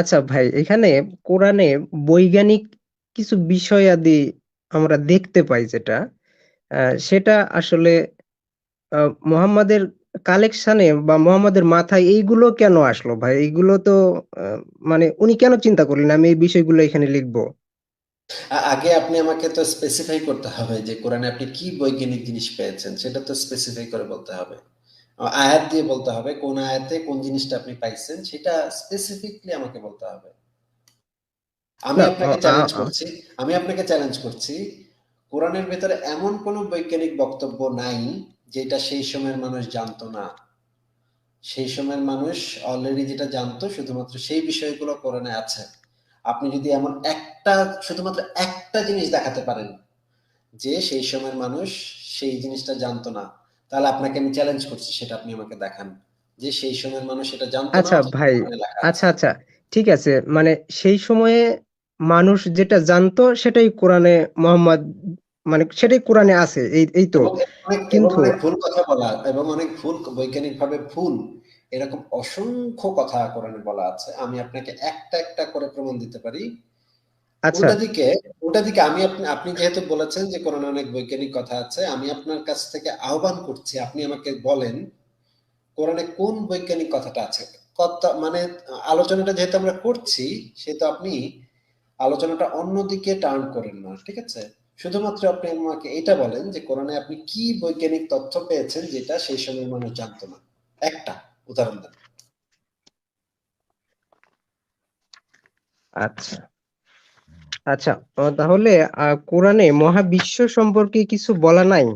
আচ্ছা ভাই এখানে কোরআনে বৈজ্ঞানিক কিছু বিষয়াদি আমরা দেখতে পাই যেটা আহ, সেটা আসলে আহ, মোহাম্মদের কালেকশনে বা মোহাম্মদের মাথায় এইগুলো কেন আসলো ভাই? এইগুলো তো আহ, মানে উনি কেন চিন্তা করলেন? আমি এই বিষয়গুলো এখানে লিখব। আগে আপনি আমাকে তো স্পেসিফাই করতে হবে যে কোরআনে আপনি কি বৈজ্ঞানিক জিনিস পেয়েছেন সেটা তো স্পেসিফাই করে বলতে হবে। আয়াত দিয়ে বলতে হবে কোন আয়াতে কোন জিনিসটা আপনি পাইছেন সেটা স্পেসিফিকলি আমাকে বলতে হবে। আমি আপনাকে চ্যালেঞ্জ করছি আমি আপনাকে চ্যালেঞ্জ করছি কোরআনের ভেতরে এমন কোন বৈজ্ঞানিক বক্তব্য নাই যেটা সেই সময়ের মানুষ জানতো না। সেই সময়ের মানুষ অলরেডি যেটা জানতো শুধুমাত্র সেই বিষয়গুলো কোরআনে আছে। আপনি যদি এমন একটা শুধুমাত্র একটা জিনিস দেখাতে পারেন যে সেই সময়ের মানুষ সেই জিনিসটা জানতো না তাহলে আপনাকে আমি চ্যালেঞ্জ করছি সেটা আপনি আমাকে দেখান। যে সেই সময়ের মানুষ এটা জানতো না আচ্ছা ভাই আচ্ছা আচ্ছা ঠিক আছে। মানে সেই সময়ে মানুষ যেটা জানতো সেটাই কোরআনে মোহাম্মদ মানে সেটাই কোরআনে আছে এই এই তো। কিন্তু অনেক ভুল কথা বলা এবং অনেক ভুল বৈজ্ঞানিকভাবে ভুল এরকম অসংখ্য কথা কোরআনে বলা আছে। আমি আপনাকে একটা একটা করে প্রমাণ দিতে পারি। আচ্ছা। দিকে উল্টা দিকে আমি আপনি যেহেতু বলেছেন যে অনেক বৈজ্ঞানিক কথা আছে আমি আপনার কাছ থেকে আহ্বান করছি আপনি আমাকে বলেন কোরআনে কোন বৈজ্ঞানিক কথাটা আছে? কথা মানে আলোচনাটা যেহেতু আমরা করছি সেহেতু আপনি আলোচনাটা অন্যদিকে টার্ন করেন না ঠিক আছে? শুধুমাত্র আপনি আমাকে এটা বলেন যে কোরআনে আপনি কি বৈজ্ঞানিক তথ্য পেয়েছেন যেটা সেই সময় মানুষ জানতো না? একটা উদাহরণ দেন। আচ্ছা। আচ্ছা তাহলে কোরআনে মহাবিশ্ব সম্পর্কে কিছু বলা নাই?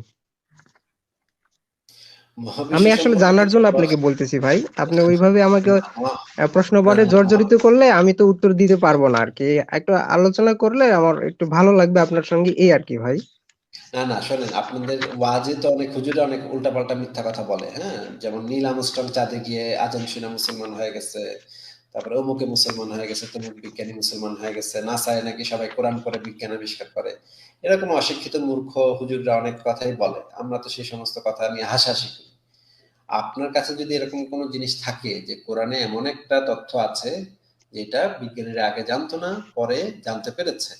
আমি আসলে জানার জন্য আপনাকে বলতেছি ভাই আপনি ওইভাবে আমাকে প্রশ্ন আহ, প্রশ্নপত্রে না, না, জর্জরিত করলে আমি তো উত্তর দিতে পারব না আর কি একটু আলোচনা করলে আমার একটু ভালো লাগবে আপনার সঙ্গে এই আর কি ভাই। না না শোনেন আপনাদের ওয়াজে তো অনেক হুজুরে অনেক উল্টাপাল্টা মিথ্যা কথা বলে হ্যাঁ? যেমন নীল আমস্ট্রং চাঁদে গিয়ে আজান শুনে মুসলমান হয়ে গেছে তারপরে অমুকে মুসলমান হয়ে গেছে, তমুক বিজ্ঞানী মুসলমান হয়ে গেছে নাসায় নাকি সবাই কোরআন পড়ে, বিজ্ঞান আবিষ্কার করে। এরকম অশিক্ষিত মূর্খ, হুজুররা অনেক কথাই বলে। আমরা তো সেই সমস্ত কথা নিয়ে হাসাহাসি করি। আপনার কাছে যদি এরকম কোনো জিনিস থাকে যে কোরআনে এমন একটা তথ্য আছে যেটা বিজ্ঞানীরা আগে জানতো না, পরে জানতে পেরেছে,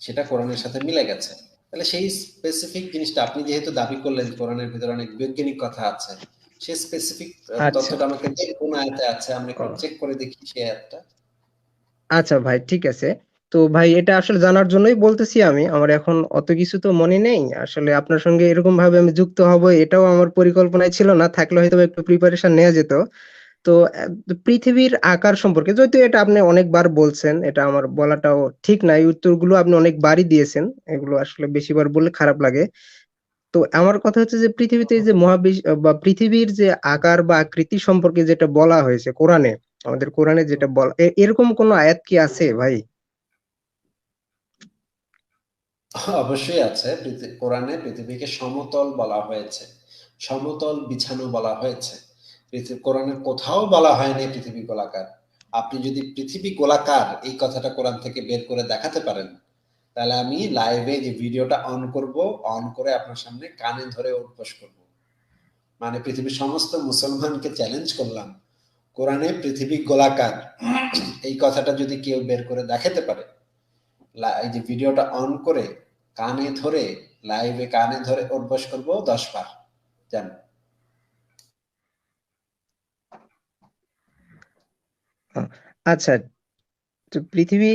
সেটা কোরআনের সাথে মিলে গেছে, তাহলে সেই স্পেসিফিক জিনিসটা আপনি যেহেতু দাবি করলেন কোরআনের ভিতরে অনেক বৈজ্ঞানিক কথা আছে সেই স্পেসিফিক আচ্ছা। তথ্যটা আমাকে কোন আয়াতে আছে আমরা চেক করে দেখি সেই আয়াতটা। আচ্ছা ভাই ঠিক আছে। তো ভাই এটা আসলে জানার জন্যই বলতেছি আমি আমার এখন অত কিছু তো মনে নেই। আসলে আপনার সঙ্গে এরকম ভাবে আমি যুক্ত হব এটাও আমার পরিকল্পনায় ছিল না থাকলে হয়তো একটু প্রিপারেশন নেওয়া যেত। তো পৃথিবীর আকার সম্পর্কে যেহেতু এটা আপনি অনেকবার বলছেন এটা আমার বলাটাও ঠিক না এই উত্তরগুলো আপনি অনেকবারই দিয়েছেন এগুলো আসলে বেশিবার বললে খারাপ লাগে। তো আমার কথা হচ্ছে যে পৃথিবীতে যে মহাবিশ্ব বা পৃথিবীর যে আকার বা আকৃতি সম্পর্কে যেটা বলা হয়েছে কোরআনে, আমাদের কোরআনে যেটা বলা এরকম কোন আয়াত কি আছে ভাই? অবশ্যই আছে। কোরআনে পৃথিবীকে সমতল বলা হয়েছে। সমতল বিছানো বলা হয়েছে। কোরআনের কোথাও বলা হয়নি পৃথিবী গোলাকার। আপনি যদি পৃথিবী গোলাকার, এই কথাটা কোরআন থেকে বের করে দেখাতে পারেন। তাহলে আমি লাইভে যে ভিডিওটা অন করব অন করে আপনার সামনে কানে ধরে উদ্বোস করব। মানে পৃথিবীর সমস্ত মুসলমানকে চ্যালেঞ্জ করলাম। কোরআনে পৃথিবী গোলাকার। এই কথাটা যদি কেউ বের করে দেখাতে পারে এই যে ভিডিওটা অন করে কানে ধরে লাইভে কানে ধরে অভ্যাস করব দশ বার। জান। আচ্ছা পৃথিবী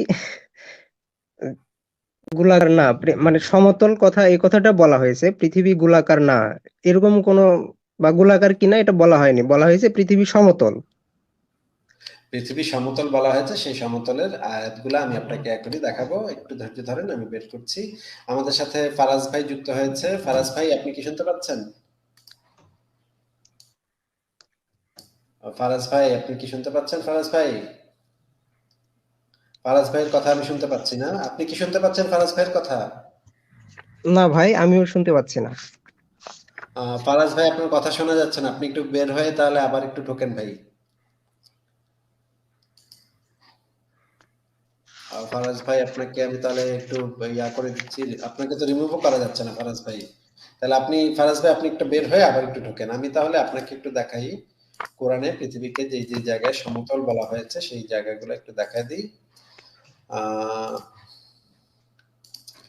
গোলাকার না মানে সমতল কথা, এই কথাটা বলা হয়েছে, পৃথিবী গোলাকার না। এরকম কোনো, বা গোলাকার কিনা এটা বলা হয়নি। বলা হয়েছে পৃথিবী সমতল। পৃথিবী সমতল বলা হয়েছে, সেই সমতলের আয়াতগুলো আমি আপনাকে এখনই দেখাবো। একটু ধৈর্য ধরেন, আমি বের করছি। আমাদের সাথে ফারাজ ভাই যুক্ত হয়েছে। ফারাজ ভাই, আপনি কি শুনতে পাচ্ছেন? ফারাজ ভাই, আপনি কি শুনতে পাচ্ছেন ফারাজ ভাই? ফারাজ ভাইয়ের কথা আমি শুনতে পাচ্ছি না। আপনি কি শুনতে পাচ্ছেন ফারাজ ভাইয়ের কথা? না ভাই আমিও শুনতে পাচ্ছি না। ফারাজ ভাই আপনার কথা শোনা যাচ্ছে না। আপনি একটু বের হয়ে তাহলে আবার একটু ঢোকেন ভাই। ফারাজ ভাই আপনাকে আমি তাহলে একটু ইয়া করে দিচ্ছি। আপনাকে তো রিমুভও করা যাচ্ছে না ফারাজ ভাই। তাহলে আপনি ফারাজ ভাই আপনি একটু বের হয়ে আবার একটু ঢোকেন। আমি তাহলে আপনাকে একটু দেখাই। কোরআনে পৃথিবীকে যে যে জায়গায় সমতল বলা হয়েছে সেই জায়গাগুলো একটু দেখায় দিই।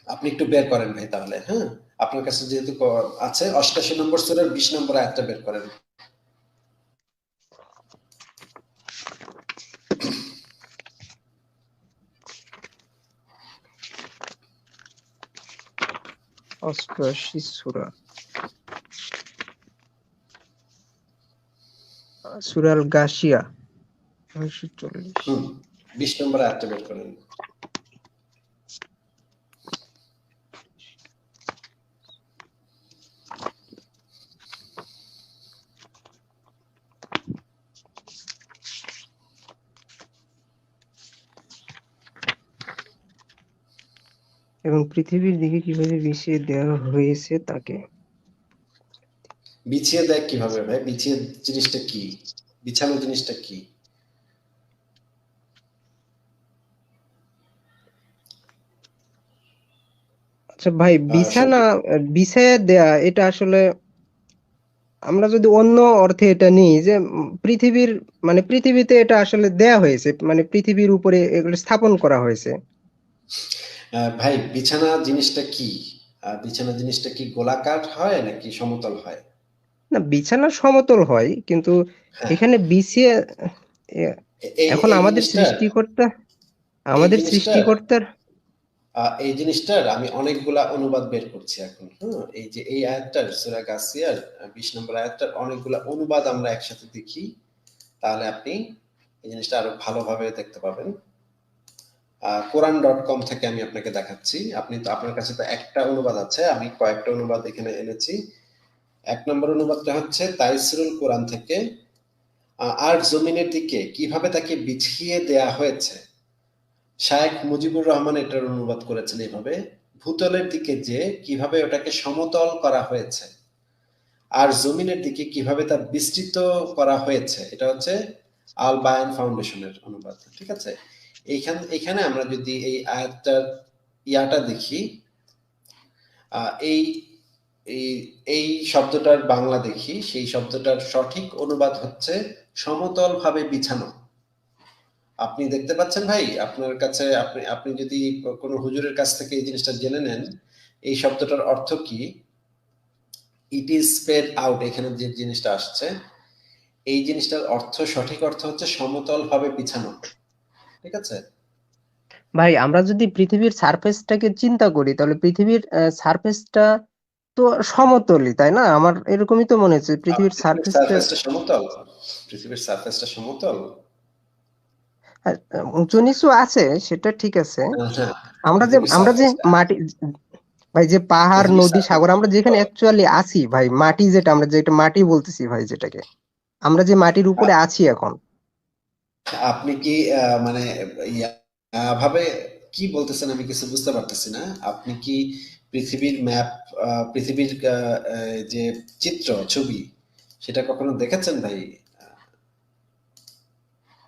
আপনি একটু বের করেন ভাই তাহলে হ্যাঁ? আপনার কাছে যেহেতু আছে অষ্টাশি নম্বর সুরের বিশ নম্বর আয়াতটা বের করেন। অষ্টআশি সূরা। সুরাল গাশিয়া উনিশশো চল্লিশ। বিশ নম্বর আয়াতটা বের করেন। এবং পৃথিবীর দিকে কীভাবে বিছিয়ে দেওয়া হয়েছে তাকে? বিছিয়ে দেয় কীভাবে ভাই? বিছিয়ে জিনিসটা কি? বিছানো জিনিসটা কি? আচ্ছা ভাই বিছানা বিছায়া দেয়া এটা আসলে আমরা যদি অন্য অর্থে এটা নিই যে পৃথিবীর মানে পৃথিবীতে এটা আসলে দেয়া হয়েছে মানে পৃথিবীর উপরে এগুলো স্থাপন করা হয়েছে। ভাই বিছানা জিনিসটা কি? বিছানা জিনিসটা কি গোলাকার হয় নাকি সমতল হয়? না বিছানা সমতল হয় কিন্তু হ্যাঁ। এখানে বিছিয়ে এখন আমাদের সৃষ্টিকর্তা আমাদের সৃষ্টিকর্তার এই জিনিসটার আমি অনেকগুলা অনুবাদ বের করছি এখন। হ্যাঁ এই যে এই আয়াতটার, সূরা গাসিয়ার বিশ নম্বর আয়াতটার অনেকগুলা অনুবাদ আমরা একসাথে দেখি, তাহলে আপনি এই জিনিসটা আরও ভালোভাবে দেখতে পাবেন। কোরআন ডট কম থেকে আমি আপনাকে দেখাচ্ছি। আপনি তো আপনার কাছে তো একটা অনুবাদ আছে, আমি কয়েকটা অনুবাদ এখানে এনেছি। এক নম্বর অনুবাদটা হচ্ছে তাইসরুল কোরআন থেকে আর জমিনের দিকে কীভাবে তাকে বিছিয়ে দেয়া হয়েছে? শায়েখ মুজিবুর রহমান এটার অনুবাদ করেছেন এইভাবে ভূতলের দিকে যে কীভাবে ওটাকে সমতল করা হয়েছে আর জমিনের দিকে কীভাবে তা বিস্তৃত করা হয়েছে, এটা হচ্ছে আল বায়ান ফাউন্ডেশনের অনুবাদ। ঠিক আছে? এইখান, এখানে আমরা যদি এই আয়াতটার ইয়াটা দেখি এই এই শব্দটার বাংলা দেখি, সেই শব্দটার সঠিক অনুবাদ হচ্ছে সমতল ভাবে বিছানো। আপনি দেখতে পাচ্ছেন ভাই আপনার কাছে আপনি আপনি যদি কোনো হুজুরের কাছ থেকে এই জিনিসটা জেনে নেন এই শব্দটার অর্থ কি? ইট ইজ স্প্রেড আউট এখানে যে জিনিসটা আসছে এই জিনিসটার অর্থ সঠিক অর্থ হচ্ছে সমতল ভাবে বিছানো। ঠিক আছে? ভাই আমরা যদি পৃথিবীর সারফেসটাকে চিন্তা করি তাহলে পৃথিবীর সারফেসটা তো সমতলই তাই না? আমার এরকমই তো মনে হচ্ছে পৃথিবীর সারফেসটা সারফেসটা সমতল পৃথিবীর সারফেসটা সমতল। উঁচু নিচু আছে সেটা ঠিক আছে। হ্যাঁ আমরা যে আমরা যে মাটি ভাই যে পাহাড় নদী সাগর আমরা যেখানে অ্যাকচুয়ালি আছি ভাই মাটি যেটা আমরা যেটা মাটি বলতেছি ভাই যেটাকে। আমরা যে মাটির উপরে আছি এখন। আপনি কি মানে ভাবে কি বলতেছেন আমি কিছু বুঝতে পারতেছি না। আপনি কি পৃথিবীর ম্যাপ পৃথিবীর যে চিত্র ছবি সেটা কখনো দেখেছেন ভাই?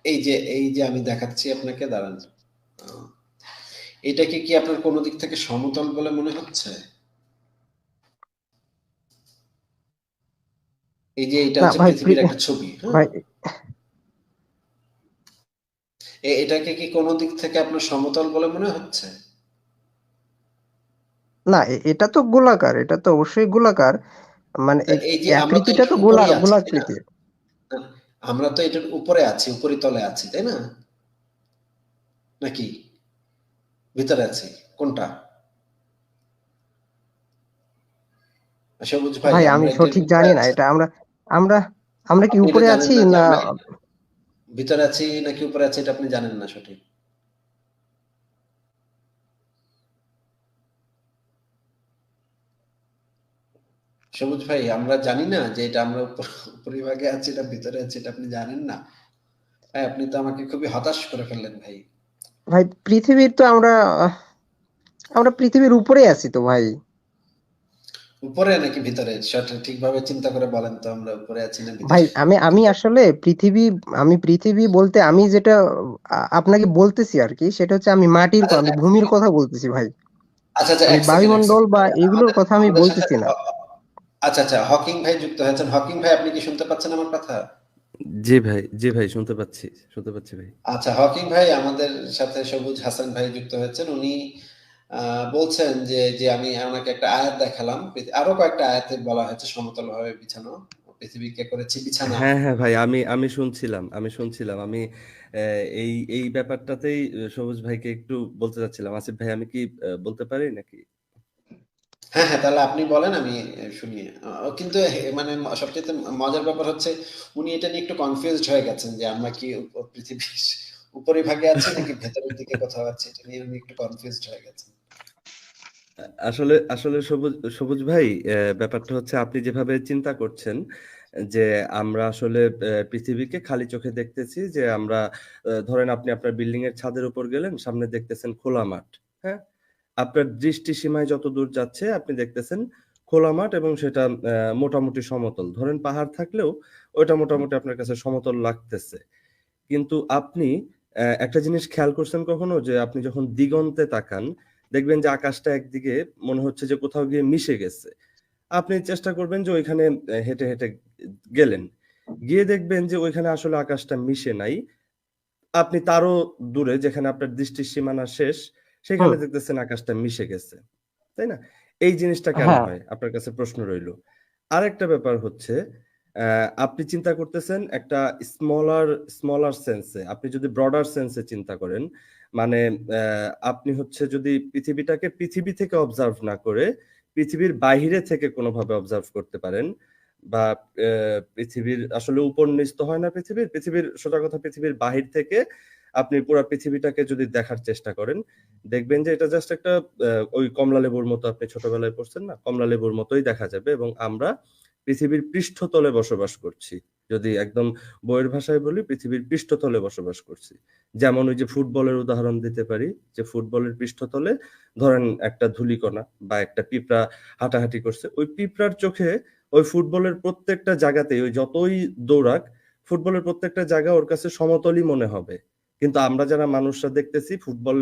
এই যে এই যে আমি দেখাচ্ছি আপনাকে দাঁড়ান। এটাকে কি আপনার কোনো দিক থেকে সমতল বলে মনে হচ্ছে? এই যে এটা হচ্ছে পৃথিবীর একটা ছবি হ্যাঁ? এটাকে কি কোনো দিক থেকে আপনার সমতল বলে মনে হচ্ছে? না এটা তো গোলাকার এটা তো অবশ্যই গোলাকার। মানে এই যে আকৃতিটা তো এটার গোলা উপরেই গোলাকৃতি আমরা তো এটার উপরে আছি উপরিতলে আছি তাই না? নাকি? ভিতরে আছি কোনটা? সবুজ ভাই আমি সঠিক জানি না এটা আমরা আমরা আমরা কি উপরে আছি না? ভিতরে আছি নাকি উপরে আছি এটা আপনি জানেন না সঠিক। সবুজ ভাই আমরা জানি না যে এটা আমরা উপরিভাগে আছি এটা ভিতরে আছি এটা আপনি জানেন না। ভাই আপনি তো আমাকে খুবই হতাশ করে ফেললেন ভাই। ভাই পৃথিবীর তো আমরা আমরা পৃথিবীর উপরে আছি তো ভাই। উপরে নাকি ভিতরে? সেটা ঠিকভাবে চিন্তা করে বলেন তো আমরা উপরে আছি না ভাই আমি আমি আসলে পৃথিবী আমি পৃথিবী বলতে আমি যেটা আপনাকে বলতেছি আর কি সেটা হচ্ছে আমি মাটির আচ্ছা, আমি ভূমির কথা বলতেছি ভাই। আচ্ছা আচ্ছা বায়ুমণ্ডল বা এগুলোর কথা আমি বলতেছি না। আচ্ছা আচ্ছা হকিং ভাই যুক্ত হয়েছেন হকিং ভাই আপনি কি শুনতে পাচ্ছেন আমার কথা জি ভাই, জি ভাই শুনতে পাচ্ছি, শুনতে পাচ্ছি ভাই। আচ্ছা হকিং ভাই আমাদের সাথে সবুজ হাসান ভাই যুক্ত হয়েছেন। উনি বলছেন যে, যে আমি ওনাকে একটা আয়াত দেখালাম। আরও কয়েকটা আয়াতে বলা হয়েছে সমতলভাবে বিছানো। পৃথিবীকে করেছি বিছানা। হ্যাঁ, হ্যাঁ ভাই আমি আমি শুনছিলাম, আমি শুনছিলাম। আমি এই এই ব্যাপারটাতেই সবুজ ভাইকে একটু বলতে চাচ্ছিলাম। আসিফ ভাই আমি কি বলতে পারি নাকি? হ্যাঁ, হ্যাঁ তাহলে আপনি বলেন আমি শুনি। কিন্তু মানে সবচেয়ে মজার ব্যাপার হচ্ছে উনি এটা নিয়ে একটু কনফিউজড হয়ে গেছেন যে আমরা কি পৃথিবীর উপরিভাগে আছি নাকি ভেতরের দিকে কোথাও আছি এটা নিয়ে উনি একটু কনফিউজড হয়ে গেছেন। আসলে আসলে সবুজ সবুজ ভাই ব্যাপারটা হচ্ছে আপনি যেভাবে চিন্তা করছেন যে আমরা আসলে পৃথিবীকে খালি চোখে দেখতেছি যে আমরা ধরেন আপনি আপনার বিল্ডিং এর ছাদের উপর গেলেন, সামনে দেখতেছেন খোলা মাঠ। হ্যাঁ? আপনার দৃষ্টি সীমায় যতদূর যাচ্ছে আপনি দেখতেছেন খোলা মাঠ এবং সেটা মোটামুটি সমতল। ধরেন পাহাড় থাকলেও ওইটা মোটামুটি আপনার কাছে সমতল লাগতেছে। কিন্তু আপনি একটা জিনিস খেয়াল করছেন কখনো? যে আপনি যখন দিগন্তে তাকান, দেখবেন যে আকাশটা একদিকে মনে হচ্ছে যে কোথাও গিয়ে মিশে গেছে। আপনি চেষ্টা করবেন যে ওইখানে হেঁটে, হেঁটে গেলেন। গিয়ে দেখবেন যে ওইখানে আসলে আকাশটা মিশে নাই। আপনি তারও দূরে যেখানে আপনার দৃষ্টির সীমানা শেষ, সেখানে দেখতেছেন আকাশটা মিশে গেছে। তাই না? এই জিনিসটা কেন হ্যাঁ। হয়? আপনার কাছে প্রশ্ন রইল। আরেকটা ব্যাপার হচ্ছে আপনি চিন্তা করতেছেন একটা স্মলার স্মলার সেন্স। আপনি যদি ব্রডার সেন্সে চিন্তা করেন, মানে আপনি হচ্ছে যদি পৃথিবীটাকে পৃথিবী থেকে অবজার্ভ না করে পৃথিবীর বাহিরে থেকে কোনোভাবে অবজার্ভ করতে পারেন বা পৃথিবীর আসলে উপর নিচ তো হয় না পৃথিবীর। পৃথিবীর সোজা কথা পৃথিবীর বাহির থেকে আপনি পুরা পৃথিবীটাকে যদি দেখার চেষ্টা করেন, দেখবেন যে এটা জাস্ট একটা ওই কমলা লেবুর মতো আপনি ছোটবেলায় পড়ছেন না? কমলা লেবুর মতোই দেখা যাবে এবং আমরা পৃথিবীর পৃষ্ঠতলে বসবাস করছি। যদি একদম বইয়ের ভাষায় বলি পৃথিবীর পৃষ্ঠতলে বসবাস করছি। যেমন ওই যে ফুটবলের উদাহরণ দিতে পারি যে ফুটবলের পৃষ্ঠতলে ধরেন একটা ধূলিকণা বা একটা পিঁপড়া হাঁটাহাঁটি করছে। ওই পিঁপড়ার চোখে ওই ফুটবলের প্রত্যেকটা জায়গাতেই ওই যতই দৌড়াক, ফুটবলের প্রত্যেকটা জায়গা ওর কাছে সমতলই মনে হবে। কিন্তু আমরা যারা মানুষরা দেখতেছি ফুটবল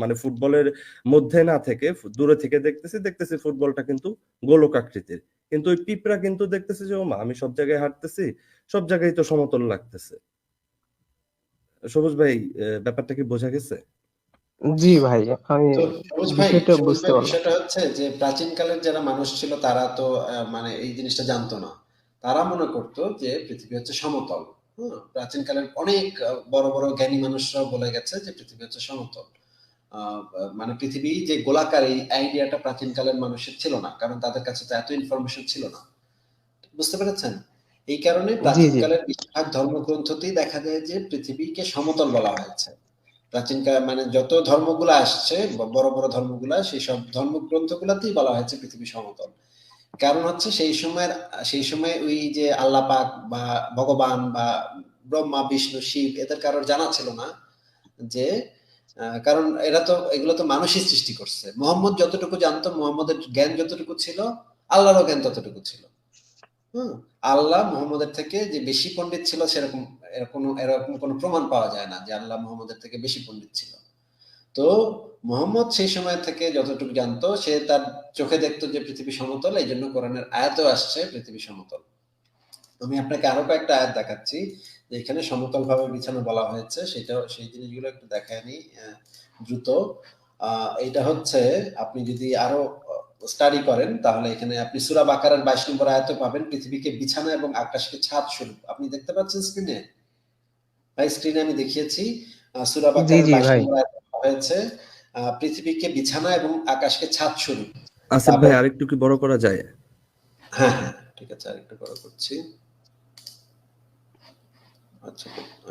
মানে ফুটবলের মধ্যে না থেকে দূরে থেকে দেখতেছি, দেখতেছি ফুটবলটা কিন্তু গোলক আকৃতির। কিন্তু ওই পিঁপড়া কিন্তু দেখতেছে যে ওমা আমি সব জায়গায় হাঁটতেছি, সব জায়গায় তো সমতল লাগতেছে। সবুজ ভাই ব্যাপারটা কি বোঝা গেছে? জি ভাই, আমি তো সবুজ ভাই, বিষয়টা বুঝতে পারলাম। বিষয়টা হচ্ছে যে প্রাচীনকালের যারা মানুষ ছিল তারা তো মানে এই জিনিসটা জানতো না। তারা মনে করতো যে পৃথিবী হচ্ছে সমতল। প্রাচীনকালের অনেক বড়, বড় জ্ঞানী মানুষরাও বলে গেছে যে পৃথিবী হচ্ছে সমতল। মানে পৃথিবী যে গোলাকার এই আইডিয়াটা প্রাচীনকালের মানুষের ছিল না। কারণ তাদের কাছে তো এত ইনফরমেশন ছিল না। বুঝতে পেরেছেন? এই কারণে। প্রাচীনকালের বেশিরভাগ ধর্মগ্রন্থতেই দেখা যায় যে পৃথিবীকে সমতল বলা হয়েছে। প্রাচীনকাল মানে যত ধর্মগুলা আসছে বড়, বড় ধর্মগুলা সেসব ধর্মগ্রন্থগুলাতেই বলা হয়েছে পৃথিবী সমতল। কারণ হচ্ছে সেই সময়ের সেই সময় ওই যে আল্লাহ পাক বা ভগবান বা ব্রহ্মা, বিষ্ণু, শিব এদের কারোর জানা ছিল না যে কারণ এরা তো এগুলো তো মানুষই সৃষ্টি করছে। মুহাম্মদ যতটুকু জানতো মুহাম্মদের জ্ঞান যতটুকু ছিল, আল্লাহরও জ্ঞান ততটুকু ছিল। হম আল্লাহ মুহাম্মদের থেকে যে বেশি পণ্ডিত ছিল সেরকম এরকম এরকম কোন প্রমাণ পাওয়া যায় না যে আল্লাহ মুহাম্মদের থেকে বেশি পণ্ডিত ছিল। তো মুহাম্মদ সেই সময় থেকে যতটুকু জানতো সে তার চোখে দেখতো যে পৃথিবী সমতল এইজন্য কোরআনের আয়াতেও আসছে পৃথিবী সমতল। আমি আপনাকে আরও কয়েকটা আয়াত দেখাচ্ছি যে এখানে সমতলভাবে বিছানো বলা হয়েছে সেটাও সেই জিনিসগুলো একটু দেখায় অ্যা দ্রুত। আ এইটা হচ্ছে আপনি যদি আরও স্টাডি করেন তাহলে এখানে আপনি সুরা বাকারার ২২ নম্বর আয়াতেও পাবেন পৃথিবীকে বিছানা এবং আকাশকে ছাদ স্বরূপ। আপনি দেখতে পাচ্ছেন স্ক্রিনে? ভাই স্ক্রিনে আমি দেখিয়েছি। সুরা বাকারার জি ২২ ভাই। নম্বর আয়াতে হয়েছে পৃথিবীকে বিছানা এবং আকাশকে ছাদ স্বরূপ। আসিফ ভাই আরেকটু কি বড় করা যায়? হ্যাঁ, হ্যাঁ। ঠিক আছে আরেকটু বড় করছি। আচ্ছা,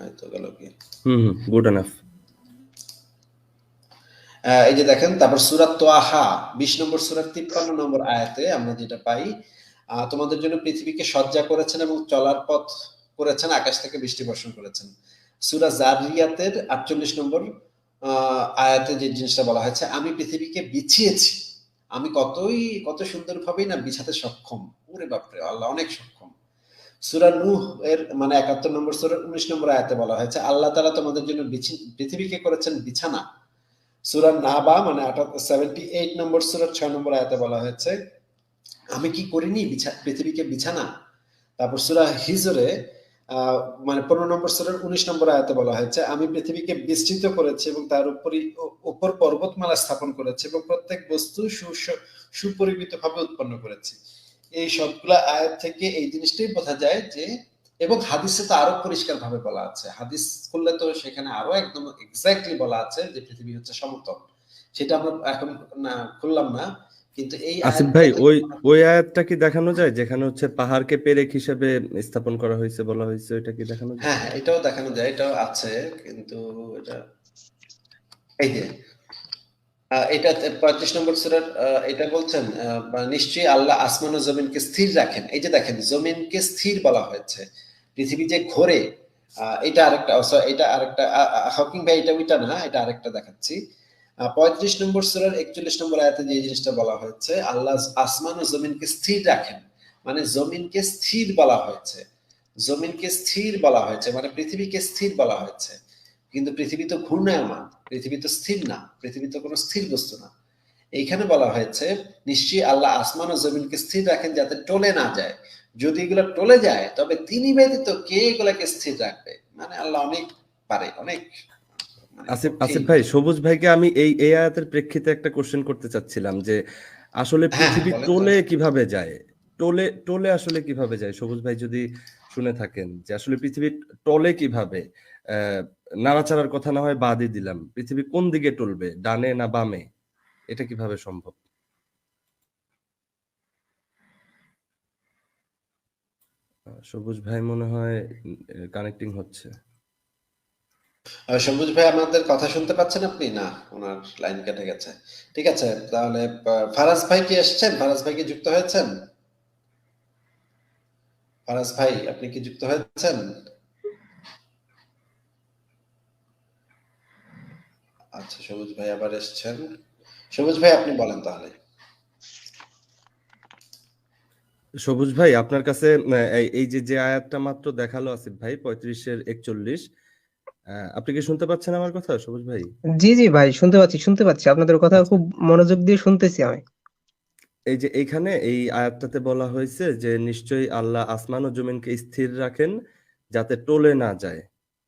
এই গেল কি? হুম, হুম। Good enough. এই যে দেখেন তারপর সূরা তোয়াহা ২০ নম্বর সূরার ৫৩ নম্বর আয়াতে আমরা যেটা পাই, তোমাদের জন্য পৃথিবীকে সজ্জা করেছেন এবং চলার পথ করেছেন, আকাশ থেকে বৃষ্টি বর্ষণ করেছেন। সুরা জারিয়াতের ৪৮ নম্বর আয়াতে যে জিনিসটা বলা হয়েছে, আমি পৃথিবীকে বিছিয়েছি। আমি কতই কত সুন্দরভাবেই না বিছাতে সক্ষম। ওরে বাপরে! আল্লাহ অনেক সক্ষম। সুরা নূহ এর মানে ৭১ নম্বর সূরার ১৯ নম্বর আয়াতে বলা হয়েছে, আল্লাহ তাআলা তোমাদের জন্য পৃথিবীকে করেছেন বিছানা। সূরা নাবা মানে আটা 78 নম্বর সূরার ৬ নম্বর আয়াতে বলা হয়েছে, আমি কি করিনি পৃথিবীকে বিছানা? তারপর সূরা হিজরে মানে পনেরো নম্বর সুরের উনিশ নম্বর আয়াতে বলা হয়েছে, আমি পৃথিবীকে বিস্তৃত করেছি এবং তার উপরই উপর পর্বতমালা স্থাপন করেছি এবং প্রত্যেক বস্তু সুপরিমিত ভাবে উৎপন্ন করেছি। এই সবগুলা আয়াত থেকে এই জিনিসটাই বোঝা যায় যে, এবং হাদিসে তো আরও পরিষ্কার ভাবে বলা আছে। হাদিস করলে তো সেখানে আরও একদম এক্স্যাক্টলি বলা আছে যে পৃথিবী হচ্ছে সমতল। সেটা আমরা এখন না, খুললাম না। কিন্তু এই আসিফ ভাই ওই ওই আয়াতটা কি দেখানো যায়? যেখানে হচ্ছে পাহাড়কে পেরেক হিসেবে স্থাপন করা হয়েছে বলা হয়েছে ওইটা কি দেখানো যায়? হ্যাঁ হ্যাঁ এটাও দেখানো যায় এটাও আছে কিন্তু এটা এই যে এটা পঁয়ত্রিশ নম্বর সুরার এটা বলছেন নিশ্চয়ই আল্লাহ আসমান ও জমিনকে স্থির রাখেন। এই যে দেখেন জমিনকে স্থির বলা হয়েছে পৃথিবী যে ঘোরে আহ, এটা আরেকটা এটা আরেকটা হকিং ভাই এটা ওইটা না এটা আরেকটা দেখাচ্ছি। পঁয়ত্রিশ নম্বর সুরার একচল্লিশ নম্বর আয়াতে যে জিনিসটা বলা হয়েছে, আল্লাহ আসমান ও জমিনকে স্থির রাখেন। মানে জমিনকে স্থির বলা হয়েছে। জমিনকে স্থির বলা হয়েছে মানে পৃথিবীকে স্থির বলা হয়েছে। কিন্তু পৃথিবী তো ঘূর্ণায়মান, পৃথিবী তো স্থির না, পৃথিবী তো কোনো স্থির বস্তু না। এইখানে বলা হয়েছে, নিশ্চয়ই আল্লাহ আসমান ও জমিনকে স্থির রাখেন যাতে টলে না যায়। যদি এগুলো টলে যায়, তবে তিনি ব্যতীত কে এগুলাকে স্থির রাখবে? মানে আল্লাহ অনেক পারে, অনেক আসিফ আসিফ ভাই সবুজ ভাইকে আমি এই এই আয়াতের প্রেক্ষিতে একটা কোশ্চেন করতে চাচ্ছিলাম যে আসলে হ্যাঁ, পৃথিবী টোলে কীভাবে যায়? টোলে টোলে আসলে কীভাবে যায়? সবুজ ভাই যদি শুনে থাকেন যে আসলে পৃথিবী টলে কীভাবে নাড়াচাড়ার কথা না হয় বাদই দিলাম। পৃথিবী কোন দিকে টলবে ডানে না বামে? এটা কীভাবে সম্ভব? সবুজ ভাই মনে হয় কানেক্টিং হচ্ছে। সবুজ ভাই, আমাদের কথা শুনতে পাচ্ছেন আপনি? না, ওনার লাইন কেটে গেছে। ঠিক আছে, তাহলে ফারাজ ভাই কি এসেছেন? ফারাজ ভাই কি যুক্ত হয়েছেন? ফারাজ ভাই, আপনি কি যুক্ত হয়েছেন? আচ্ছা সবুজ ভাই আবার এসেছেন। সবুজ ভাই, আপনি বলেন তাহলে। সবুজ ভাই, আপনার কাছে এই যে যে আয়াতটা মাত্র দেখাল আসিফ ভাই, পঁয়ত্রিশের একচল্লিশ আপনি কি শুনতে পাচ্ছেন আমার কথা সবুজ ভাই? জি জি ভাই শুনতে পাচ্ছি শুনতে পাচ্ছি। আপনাদের কথা খুব মনোযোগ দিয়ে শুনতেছি আমি। এই যে এইখানে এই আয়াতটাতে বলা হয়েছে যে নিশ্চয়ই আল্লাহ আসমান ও জমিনকে স্থির রাখেন যাতে টলে না যায়।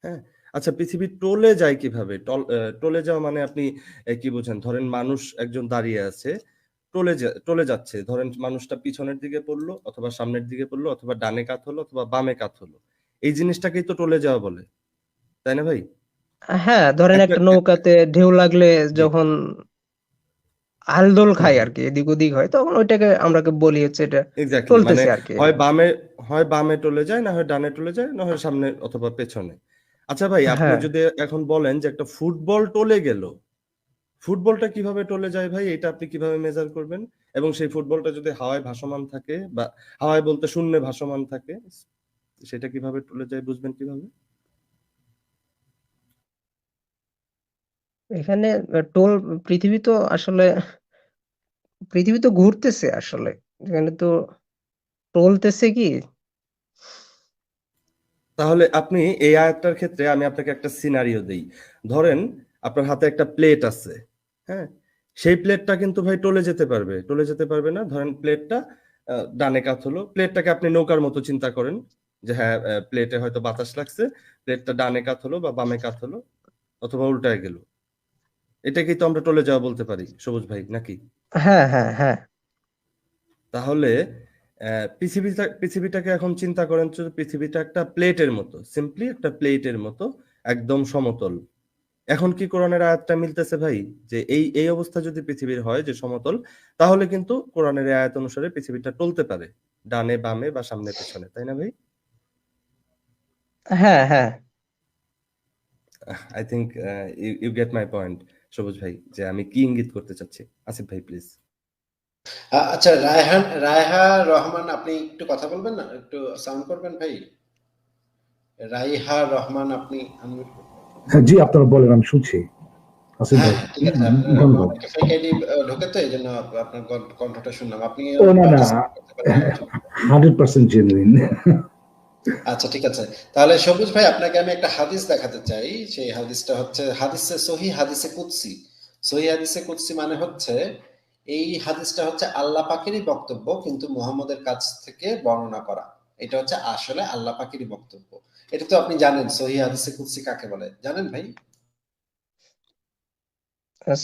হ্যাঁ আচ্ছা পৃথিবী টলে যায় কীভাবে? টল যাওয়া মানে আপনি কি বোঝেন? ধরেন মানুষ একজন দাঁড়িয়ে আছে টলে টলে যাচ্ছে। ধরেন মানুষটা পিছনের দিকে পড়ল অথবা সামনের দিকে পড়ল অথবা ডানে কাত হলো অথবা বামে কাত হলো। এই জিনিসটাকেই তো টলে যাওয়া বলে। তাই না ভাই? হ্যাঁ ধরেন একটা- নৌকাতে ঢেউ লাগলে যখন আলদোল খায় আর কি এদিক ওদিক হয় তখন ওইটাকে আমরা বলি হচ্ছে এটা এক্স্যাক্টলি মানে চলতেছে আর কি। হয় বামে হয় বামে টলে যায় না হয় ডানে টলে যায় না হয় সামনে অথবা পেছনে। আচ্ছা ভাই আপনি হ্যাঁ। যদি এখন বলেন যে একটা ফুটবল টলে গেল ফুটবলটা কীভাবে টলে যায় ভাই? এটা আপনি কীভাবে মেজার করবেন? এবং সেই ফুটবলটা যদি হাওয়ায় ভাসমান থাকে বা হাওয়ায় বলতে শূন্যে ভাসমান থাকে সেটা কীভাবে টলে যায় বুঝবেন কীভাবে? এখানে টোল পৃথিবী তো আসলে, পৃথিবী তো ঘুরতেছে আসলে। এখানে তো টলতেছে কি? তাহলে আপনি এই আয়াতটার ক্ষেত্রে আমি আপনাকে একটা সিনারিও দেই। ধরেন, আপনার হাতে একটা প্লেট আছে হ্যাঁ? সেই প্লেটটা কিন্তু ভাই টলে যেতে পারবে। টলে যেতে পারবে না। ধরেন প্লেটটা ডানে কাত হলো। প্লেটটাকে আপনি নৌকার মতো চিন্তা করেন যে হ্যাঁ প্লেটে হয়তো বাতাস লাগছে। প্লেটটা ডানে কাত হলো বা বামে কাত হলো, অথবা উল্টায় গেল। এটাকেই তো আমরা টলে যাওয়া বলতে পারি সবুজ ভাই নাকি? হ্যাঁ হ্যাঁ হ্যাঁ। তাহলে পৃথিবীটা পৃথিবীটাকে এখন চিন্তা করেন পৃথিবীটা একটা প্লেটের মতো সিম্পলি একটা প্লেটের মতো একদম সমতল। এখন কি কোরআনের আয়াতটা মিলতেছে ভাই? যে এই এই অবস্থা যদি পৃথিবীর হয় যে সমতল তাহলে কিন্তু কোরআনের আয়াত অনুসারে পৃথিবীটা টলতে পারে ডানে বামে বা সামনে পেছনে তাই না ভাই? হ্যাঁ হ্যাঁ। I think you get my point Sabuj ভাই যে আমি কি ইঙ্গিত করতে চাচ্ছি? আসিফ ভাই প্লিজ আচ্ছা রায়হান রায়হা রহমান আপনি একটু কথা বলবেন না? একটু সাউন্ড করবেন ভাই? রাইহা রহমান আপনি হ্যাঁ জি আপনারা বলেন আমি শুনছি। আসিফ হ্যাঁ ঢোকে তো এই জন্য আপনার কণ্ঠ- কণ্ঠটা শুনলাম। আপনি ও, না, না। participate করতে পারেন। হান্ড্রেড পার্সেন্ট জেনুইন আচ্ছা ঠিক আছে। তাহলে সবুজ ভাই, আপনাকে আমি একটা হাদিস দেখাতে চাই। সেই হাদিসটা হচ্ছে, হাদিসে সহি, হাদিসে কুদসি। সহি, হাদিসে কুদসি মানে হচ্ছে, এই হাদিসটা হচ্ছে আল্লাহ পাকেরই বক্তব্য, কিন্তু মুহাম্মদের কাছ থেকে বর্ণনা করা। এটা হচ্ছে আসলে আল্লাহ পাকেরই বক্তব্য। এটা তো আপনি জানেন, সহি, হাদিসে কুদসি কাকে বলে? জানেন ভাই?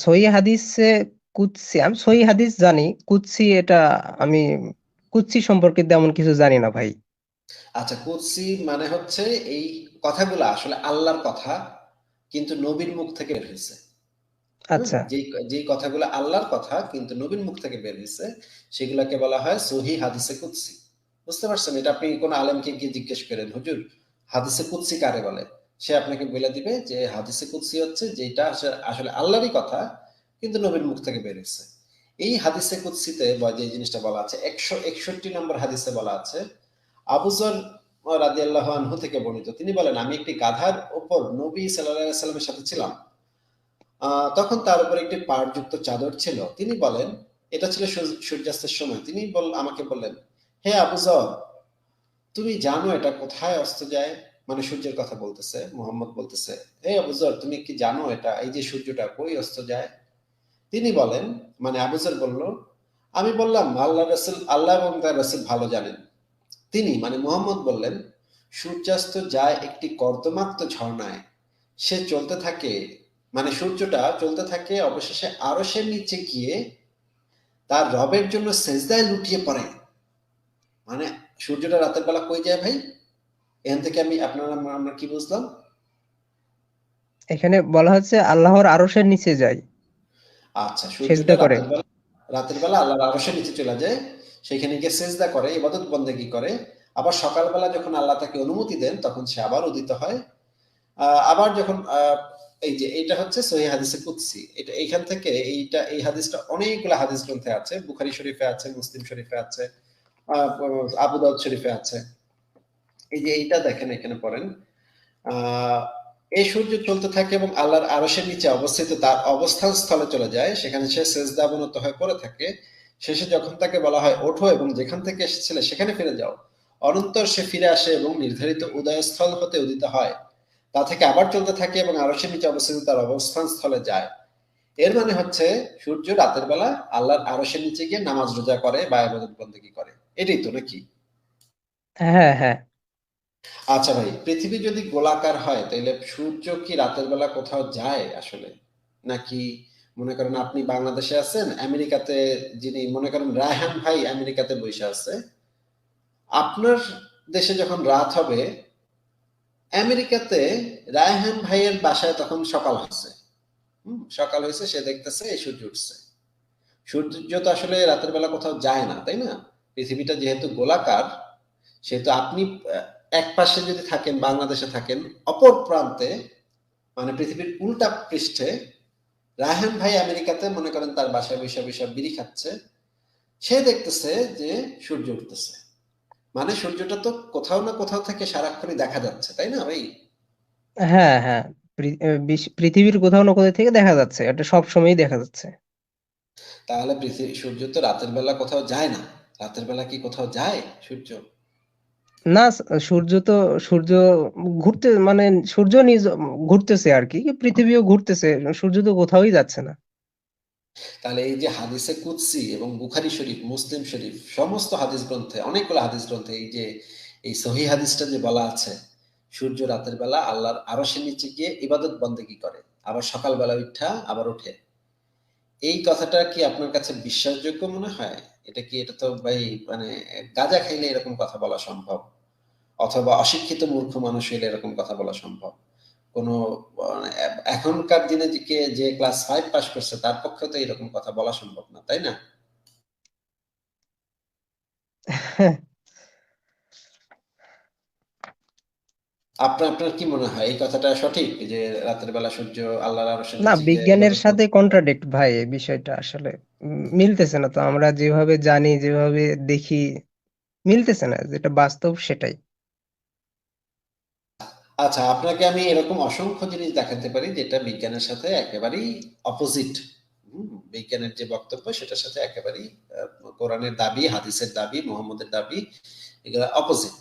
সহি, হাদিসে কুদসি, আমি সহি হাদিস জানি। কুদসি এটা আমি, কুদসি সম্পর্কে তেমন কিছু জানি না ভাই। আচ্ছা কুদসি মানে হচ্ছে এই কথাগুলো আসলে আল্লাহর কথা কিন্তু নবীর মুখ থেকে বের হয়েছে আচ্ছা। যে যে কথাগুলো আল্লাহর কথা কিন্তু নবীর মুখ থেকে বের হয়েছে সেগুলোকে বলা হয় সহি হাদিসে কুদসি। বুঝতে পারছেন? এটা আপনি কোন আলেমকে গিয়ে জিজ্ঞেস করেন হুজুর হাদিসে কুদসি কারে বলে? সে আপনাকে বলে দিবে যে হাদিসে কুদসি হচ্ছে যেটা আসলে- আসলে আল্লাহরই কথা কিন্তু নবীর মুখ থেকে বের হয়েছে এই হাদিসে কুদসিতে বা যে জিনিসটা বলা আছে একশো একষট্টি নম্বর হাদিসে বলা আছে আবুজর রাজি আল্লাহ আনহু থেকে বর্ণিত। তিনি বলেন, আমি একটি গাধার ওপর নবী সাল্লামের সাথে ছিলাম। তখন তার উপর একটি পাড়যুক্ত চাদর ছিল। তিনি বলেন, এটা ছিল সূর্যাস্তের সময়। তিনি বল, আমাকে বললেন, হে আবুজর তুমি জানো এটা কোথায় অস্ত যায়? মানে সূর্যের কথা বলতেছে, মোহাম্মদ বলতেছে, হে আবুজর তুমি কি জানো এটা? এই যে সূর্যটা কই অস্ত যায়? তিনি বলেন মানে আবুজর বলল, আমি বললাম, আল্লাহ রসুল, আল্লাহ এবং তার রসুল ভালো জানেন। তিনি মানে মোহাম্মদ বললেন সূর্যাস্ত যায় একটি কর্দমাক্ত ঝর্ণায়। সে চলতে থাকে মানে সূর্যটা চলতে থাকে অবশেষে আরও সে নিচে গিয়ে তার রবের জন্য সেজদায় লুটিয়ে পড়ে। মানে সূর্যটা রাতের বেলা কই যায় ভাই? এখান থেকে আমি আপনারা আমরা- কি বুঝলাম? এখানে বলা হচ্ছে আল্লাহর আরশের নিচে যায়। আচ্ছা সূর্যটা করে। রাতের বেলা রাতের বেলা আল্লাহর আরশের নিচে চলে যায়। সেখানে গিয়ে সেজদা করে, ইবাদত বন্দেগী করে। আবার সকালবেলা যখন আল্লাহ তাকে অনুমতি দেন, তখন সে আবার উদিত হয়। আবার যখন এই যে এটা হচ্ছে সহি হাদিসে কুদসি। এটা এইখান থেকে এইটা, এই হাদিসটা অনেকগুলো হাদিস গ্রন্থে আছে। বুখারি শরীফে আছে, মুসলিম শরীফে আছে আবু দাউদ শরীফে আছে। এই যে এইটা দেখেন, এখানে পড়েন। এই সূর্য চলতে থাকে এবং আল্লাহর আরশের নিচে অবস্থিত তার অবস্থান স্থলে চলে যায়। সেখানে সে সেজদাবনত হয়ে পড়ে থাকে। শেষে যখন তাকে বলা হয় ওঠো এবং যেখান থেকে এসেছিলে সেখানে ফিরে যাও। অনন্তর সে ফিরে আসে এবং নির্ধারিত উদয়স্থল হতে উদিত হয়। তা থেকে আবার চলতে থাকে এবং আরশের নিচে অবস্থিত তার অবস্থান স্থলে যায়। এর মানে হচ্ছে সূর্য রাতের বেলা আল্লাহর আরশের নিচে গিয়ে নামাজ রোজা করে বা ইবাদত বন্দেগী করে। এটাই তো নাকি? হ্যাঁ হ্যাঁ। আচ্ছা ভাই পৃথিবী যদি গোলাকার হয় তাহলে সূর্য কি রাতের বেলা কোথাও যায় আসলে? নাকি মনে করেন আপনি বাংলাদেশে আছেন, আমেরিকাতে যিনি, মনে করেন রায়হান ভাই আমেরিকাতে বসে আছে, আপনার দেশে যখন রাত হবে, আমেরিকাতে রায়হান ভাইয়ের বাসায় তখন সকাল হয়েছে সকাল হয়েছে, সে দেখতেছে, সূর্য উঠছে। সূর্য তো আসলে রাতের বেলা কোথাও যায় না, তাই না? পৃথিবীটা যেহেতু গোলাকার, সেহেতু আপনি এক পাশে যদি থাকেন, বাংলাদেশে থাকেন, অপর প্রান্তে মানে পৃথিবীর উল্টা পৃষ্ঠে রায়হান ভাই আমেরিকাতে মনে করেন তার বাসায় বৈশা বৈশা বিড়ি খাচ্ছে সে দেখতেছে যে সূর্য উঠতেছে। মানে সূর্যটা তো কোথাও না কোথাও থেকে সারাক্ষণই দেখা যাচ্ছে তাই না ভাই? হ্যাঁ হ্যাঁ। পৃথিবীর কোথাও না কোথাও থেকে দেখা যাচ্ছে এটা সব সময়ই দেখা যাচ্ছে। তাহলে সূর্য তো রাতের বেলা কোথাও যায় না। রাতের বেলা কি কোথাও যায় সূর্য? না, সূর্য তো, সূর্য ঘুরতে মানে সূর্য নিজ, ঘুরতেছে আর কি, পৃথিবীও ঘুরতেছে, সূর্য তো কোথাওই যাচ্ছে না। তাহলে এই যে হাদিসে কুদসি এবং বুখারী শরীফ, মুসলিম শরীফ, সমস্ত হাদিস গ্রন্থে, অনেকগুলো হাদিস গ্রন্থে এই যে, এই সহি হাদিসটা যে বলা আছে, সূর্য রাতের বেলা আল্লাহর আরশের নিচে গিয়ে ইবাদত বন্দেগী করে, আবার সকালবেলা উঠা, আবার ওঠে। এই কথাটা কি আপনার কাছে বিশ্বাসযোগ্য মনে হয়? এটা কি, এটা তো ভাই মানে গাঁজা খাইলে এরকম কথা বলা সম্ভব? অথবা অশিক্ষিত মূর্খ মানুষ হইলে এরকম কথা বলা সম্ভব। কোনো মানে, এখনকার দিনে যে যে ক্লাস ফাইভ পাস করছে তার পক্ষে তো এরকম কথা বলা সম্ভব না তাই না? আপনার আপনার কি মনে হয়? এই কথাটা সঠিক যে রাতের বেলা সূর্য আল্লাহর আরশের না বিজ্ঞানের সাথে কন্ট্রাডিক্ট ভাই এই বিষয়টা আসলে মিলতেছে না। তো আমরা যেভাবে জানি যেভাবে দেখি মিলতেছে না। যেটা বাস্তব সেটাই। আচ্ছা আপনাকে আমি এরকম অসংখ্য জিনিস দেখাতে পারি যেটা বিজ্ঞানের সাথে একেবারেই অপোজিট বিজ্ঞানের যে বক্তব্য সেটার সাথে একেবারেই কোরআনের দাবি, হাদিসের দাবি, মোহাম্মদের দাবি, এগুলো অপোজিট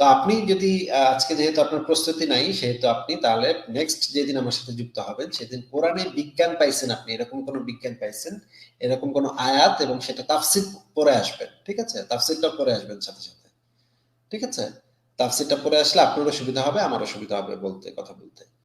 তো আপনি যদি আজকে যেহেতু আপনার প্রস্তুতি নাই, সেহেতু আপনি তাহলে নেক্সট যেদিন আমার সাথে যুক্ত হবেন, সেদিন কোরআনে বিজ্ঞান পাইছেন আপনি, এরকম কোন বিজ্ঞান পাইছেন, এরকম কোন আয়াত এবং সেটা তাফসির পরে আসবেন, ঠিক আছে? তাফসিরটা পরে আসবেন সাথে সাথে, ঠিক আছে? তাফসিরটা পড়ে আসলে আপনারও সুবিধা হবে আমারও সুবিধা হবে বলতে কথা বলতে।